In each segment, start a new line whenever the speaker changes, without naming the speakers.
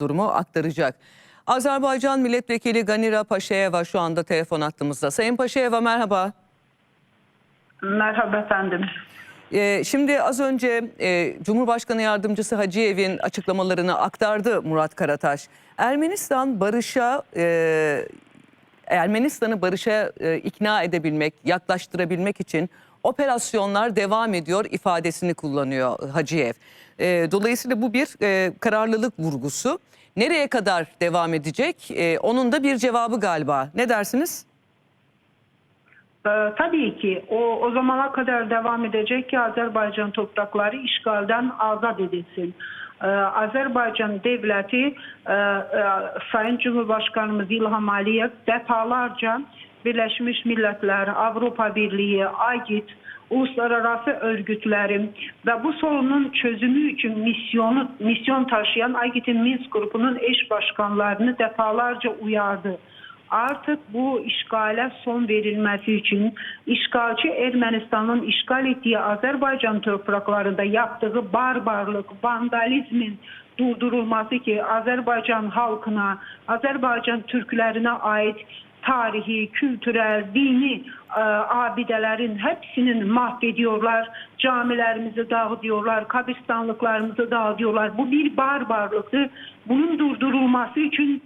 durumu aktaracak. Azerbaycan Milletvekili Ganira Paşayeva şu anda telefon attığımızda. Sayın Paşayeva merhaba.
Merhaba efendim.
Ee, şimdi az önce e, Cumhurbaşkanı Yardımcısı Hacıyev'in açıklamalarını aktardı Murat Karataş. Ermenistan barışa e, Ermenistan'ı barışa e, ikna edebilmek, yaklaştırabilmek için operasyonlar devam ediyor ifadesini kullanıyor Hacıyev. E, dolayısıyla bu bir e, kararlılık vurgusu. Nereye kadar devam edecek? E, onun da bir cevabı galiba. Ne dersiniz?
Ee, tabii ki o, o zamana kadar devam edecek ki Azerbaycan toprakları işgalden azat edilsin. Ee, Azerbaycan devleti e, e, Sayın Cumhurbaşkanımız İlham Aliyev defalarca Birleşmiş Milletler, Avrupa Birliği, AGİT, uluslararası örgütlerin ve bu sorunun çözümü için misyonu misyon taşıyan AGİT'in Minsk grubunun eş başkanlarını defalarca uyardı. Artık bu işgale son verilmesi için işgalci Ermenistan'ın işgal ettiği Azerbaycan topraklarında yaptığı barbarlık, vandalizmin durdurulması ki Azerbaycan halkına, Azerbaycan Türklerine ait tarihi, kültürel, dini e, abidelerin hepsinin mahvediyorlar. Camilerimizi dağıtıyorlar, kabristanlıklarımızı dağıtıyorlar. Bu bir barbarlıktır. Bunun durdurulması için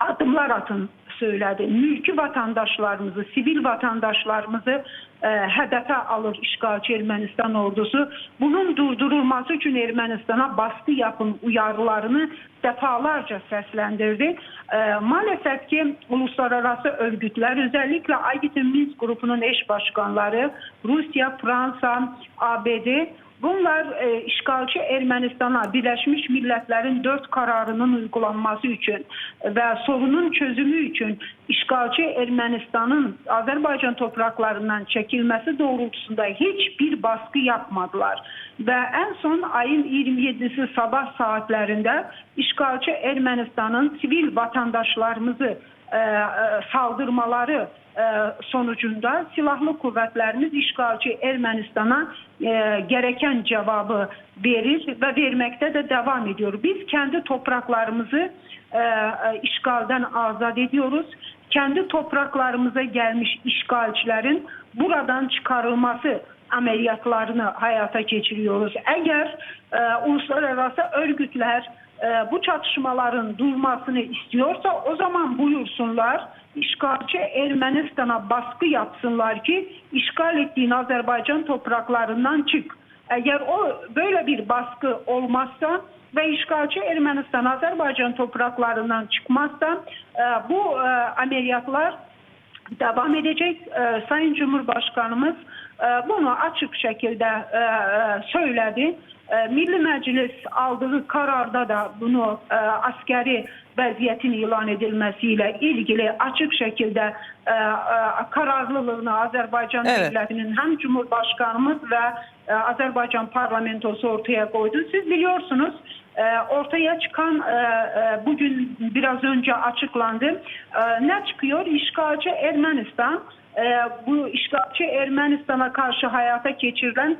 adımlar atın söyledi. Mülki vatandaşlarımızı, sivil vatandaşlarımızı e, hedefe alır işgalci Ermənistan ordusu. Bunun durdurulması için Ermenistan'a baskı yapın uyarılarını defalarca seslendirdi. E, maalesef ki uluslararası örgütler özellikle Aygıt'ın Minsk grubunun eş başkanları Rusya, Fransa, ABD Bunlar e, işgalçı Ermənistana Birləşmiş Millətlərin 4 qərarının uyğulanması üçün və sorunun çözümü üçün işgalçı Ermənistanın Azərbaycan torpaqlarından çəkilməsi doğrultusunda heç bir baskı yapmadılar. Ve en son ayın 27'si sabah saatlerinde işgalci Ermenistan'ın sivil vatandaşlarımızı e, e, saldırmaları e, sonucunda silahlı kuvvetlerimiz işgalci Ermenistan'a e, gereken cevabı verir ve vermekte de devam ediyor. Biz kendi topraklarımızı e, e, işgalden azat ediyoruz. Kendi topraklarımıza gelmiş işgalcilerin buradan çıkarılması ameliyatlarını hayata geçiriyoruz. Eğer e, uluslararası örgütler e, bu çatışmaların durmasını istiyorsa o zaman buyursunlar işgalci Ermenistan'a baskı yapsınlar ki işgal ettiğin Azerbaycan topraklarından çık. Eğer o böyle bir baskı olmazsa ve işgalci Ermenistan Azerbaycan topraklarından çıkmazsa e, bu e, ameliyatlar devam edecek. E, Sayın Cumhurbaşkanımız bunu açık şekilde e, e, söyledi. E, Milli Meclis aldığı kararda da bunu e, askeri vaziyetin ilan edilmesiyle ilgili açık şekilde e, e, kararlılığını Azerbaycan
Evet.
devletinin hem Cumhurbaşkanımız ve e, Azerbaycan parlamentosu ortaya koydu. Siz biliyorsunuz ortaya çıkan bugün biraz önce açıklandı. Ne çıkıyor? İşgalci Ermenistan bu işgalci Ermenistan'a karşı hayata geçirilen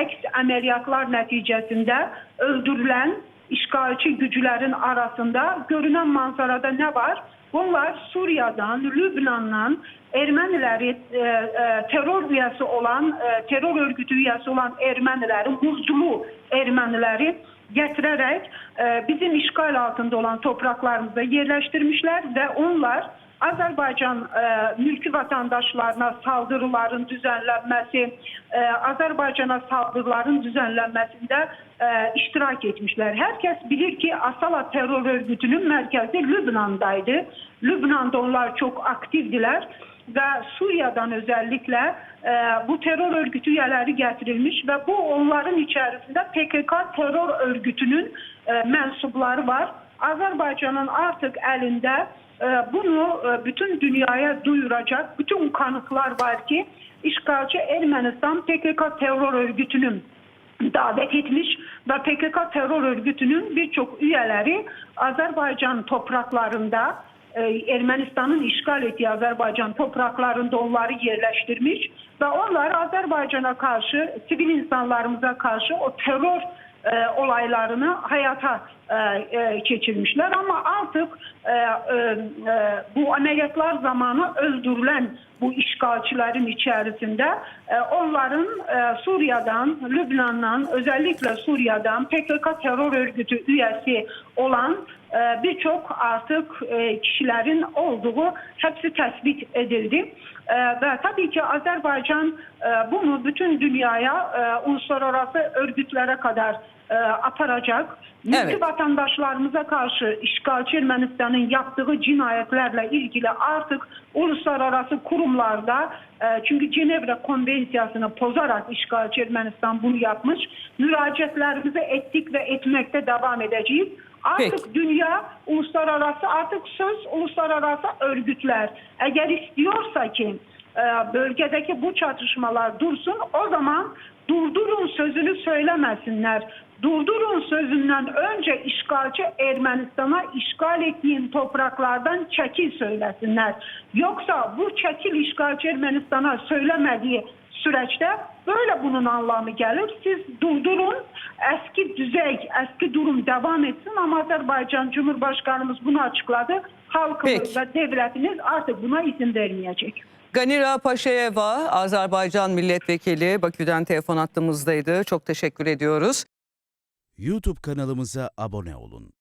eks ameliyatlar neticesinde öldürülen işgalci güçlerin arasında görünen manzarada ne var? Bunlar Suriye'den, Lübnan'dan Ermenileri e, e, terör üyesi olan, e, terör örgütü üyesi olan Ermenileri, muzlu Ermenileri getirerek e, bizim işgal altında olan topraklarımıza yerleştirmişler ve onlar Azerbaycan e, mülki vatandaşlarına saldırıların düzenlenmesi, e, Azerbaycan'a saldırıların düzenlenmesinde e, iştirak etmişler. Herkes bilir ki Asala terör örgütünün merkezi Lübnan'daydı. Lübnan'da onlar çok aktifdiler ve Suriye'den özellikle e, bu terör örgütü üyeleri getirilmiş ve bu onların içerisinde PKK terör örgütünün e, mensupları var. Azerbaycan'ın artık elinde e, bunu e, bütün dünyaya duyuracak bütün kanıtlar var ki işgalci Ermenistan PKK terör örgütünün davet etmiş ve PKK terör örgütünün birçok üyeleri Azerbaycan topraklarında e, Ermenistan'ın işgal ettiği Azerbaycan topraklarında onları yerleştirmiş ve onlar Azerbaycan'a karşı sivil insanlarımıza karşı o terör e, olaylarını hayata e, e, geçirmişler. Ama artık e, e, e, bu ameliyatlar zamanı öldürülen bu işgalcilerin içerisinde e, onların e, Suriye'den, Lübnan'dan, özellikle Suriye'den PKK terör örgütü üyesi olan e, birçok artık e, kişilerin olduğu hepsi tespit edildi. Ve tabii ki Azerbaycan bunu bütün dünyaya, uluslararası örgütlere kadar e, aparacak. Mülki
Evet.
vatandaşlarımıza karşı işgalci Ermenistan'ın yaptığı cinayetlerle ilgili artık uluslararası kurumlarda e, çünkü Cenevre Konvensiyası'nı pozarak işgalci Ermenistan bunu yapmış. Müracaatlarımızı ettik ve etmekte devam edeceğiz. Artık
Peki.
dünya uluslararası artık söz uluslararası örgütler. Eğer istiyorsa ki e, bölgedeki bu çatışmalar dursun o zaman durdurun sözünü söylemesinler. Durdurun sözünden önce işgalci Ermenistan'a işgal ettiğin topraklardan çekil söylesinler. Yoksa bu çekil işgalci Ermenistan'a söylemediği süreçte böyle bunun anlamı gelir. Siz durdurun, eski düzey, eski durum devam etsin ama Azerbaycan Cumhurbaşkanımız bunu açıkladı. Halkımız
Peki.
ve devletiniz artık buna izin vermeyecek.
Ganira Paşayeva, Azerbaycan milletvekili Bakü'den telefon attığımızdaydı. Çok teşekkür ediyoruz.
YouTube kanalımıza abone olun.